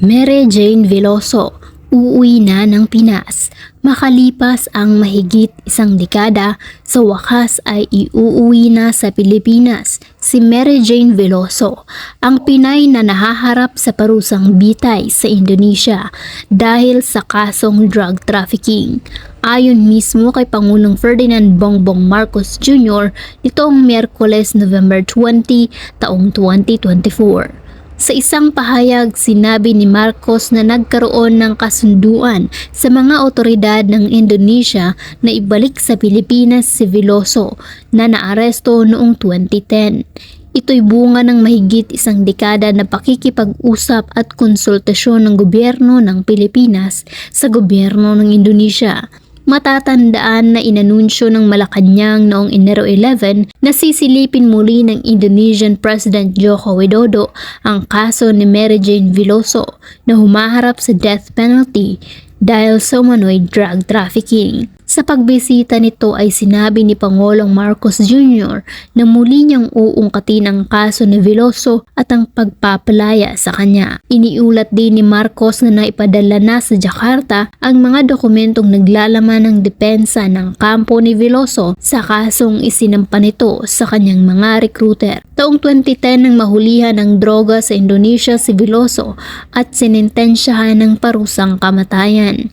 Mere Jane Veloso, uuwi na ng Pinas. Makalipas ang mahigit isang dekada, sa wakas ay iuuwi na sa Pilipinas si Mary Jane Veloso, ang Pinay na nahaharap sa parusang bitay sa Indonesia dahil sa kasong drug trafficking. Ayon mismo kay Pangulong Ferdinand Bongbong Marcos Jr. nitong Miyerkules November 20 taong 2024. Sa isang pahayag, sinabi ni Marcos na nagkaroon ng kasunduan sa mga otoridad ng Indonesia na ibalik sa Pilipinas si Veloso na naaresto noong 2010. Ito'y bunga ng mahigit isang dekada na pakikipag-usap at konsultasyon ng gobyerno ng Pilipinas sa gobyerno ng Indonesia. Matatandaan na inanunsyo ng Malacanang noong Enero 11 na sisilipin muli ng Indonesian President Joko Widodo ang kaso ni Mary Jane Veloso na humaharap sa death penalty dahil sa umano'y drug trafficking. Sa pagbisita nito ay sinabi ni Pangulong Marcos Jr. na muli niyang uungkatin ang kaso ni Veloso at ang pagpapalaya sa kanya. Iniulat din ni Marcos na naipadala na sa Jakarta ang mga dokumentong naglalaman ng depensa ng kampo ni Veloso sa kasong isinampa nito sa kanyang mga recruiter. Taong 2010 nang mahulihan ng droga sa Indonesia si Veloso at sinintensyahan ng parusang kamatayan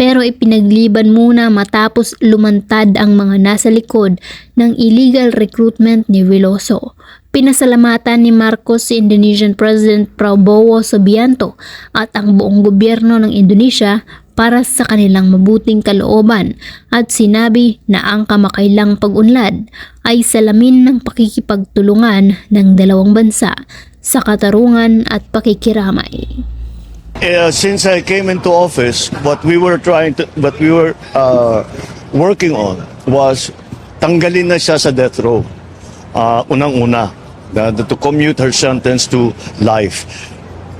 pero ipinagliban muna matapos lumantad ang mga nasa likod ng illegal recruitment ni Veloso. Pinasalamatan ni Marcos si Indonesian President Prabowo Subianto at ang buong gobyerno ng Indonesia para sa kanilang mabuting kalooban at sinabi na ang kamakailang pag-unlad ay salamin ng pakikipagtulungan ng dalawang bansa sa katarungan at pakikiramay. Uh, since I came into office, what we were trying to, what we were uh, working on was tanggalin na siya sa death row. Uh, unang-una, the- to commute her sentence to life.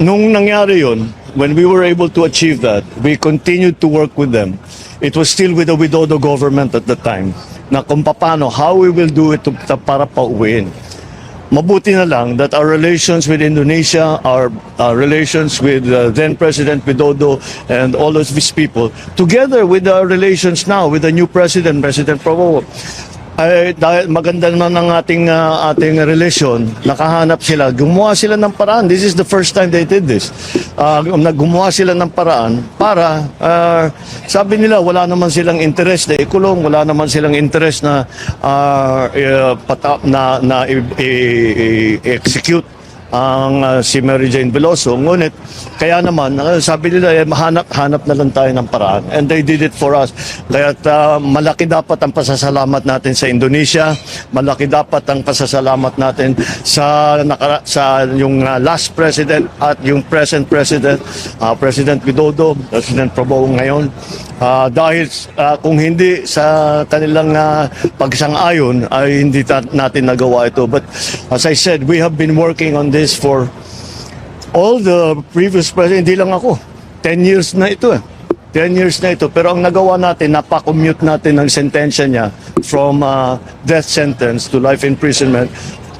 Nung nangyari yun, when we were able to achieve that, we continued to work with them. It was still with the Widodo government at the time na kung paano, how we will do it to, para pauwiin. Mabuti na lang that our relations with Indonesia, our, our relations with uh, then President Widodo and all of these people, together with our relations now with the new President, President Prabowo, ay dahil maganda naman ang ating uh, ating relasyon, nakahanap sila, gumawa sila ng paraan. This is the first time they did this. Uh, gumawa sila ng paraan para uh, sabi nila wala naman silang interest na ikulong, wala naman silang interest na uh, uh, pata- na na i- i- i- execute ang uh, si Mary Jane Veloso. Ngunit, kaya naman, uh, sabi nila, eh, hanap, hanap na lang tayo ng paraan. And they did it for us. Kaya uh, malaki dapat ang pasasalamat natin sa Indonesia, malaki dapat ang pasasalamat natin sa, nakara- sa yung uh, last president at yung present president, uh, President Widodo, President Prabowo ngayon. Uh, dahil uh, kung hindi sa kanilang uh, pagsang-ayon ay hindi natin nagawa ito. But as I said, we have been working on this for all the previous president, hindi lang ako. 10 years na ito eh. 10 years na ito. Pero ang nagawa natin, napakommute natin ang sentensya niya from uh, death sentence to life imprisonment.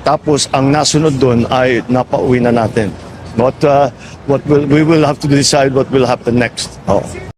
Tapos ang nasunod doon ay napauwi na natin. But uh, what will, we will have to decide what will happen next. Oh.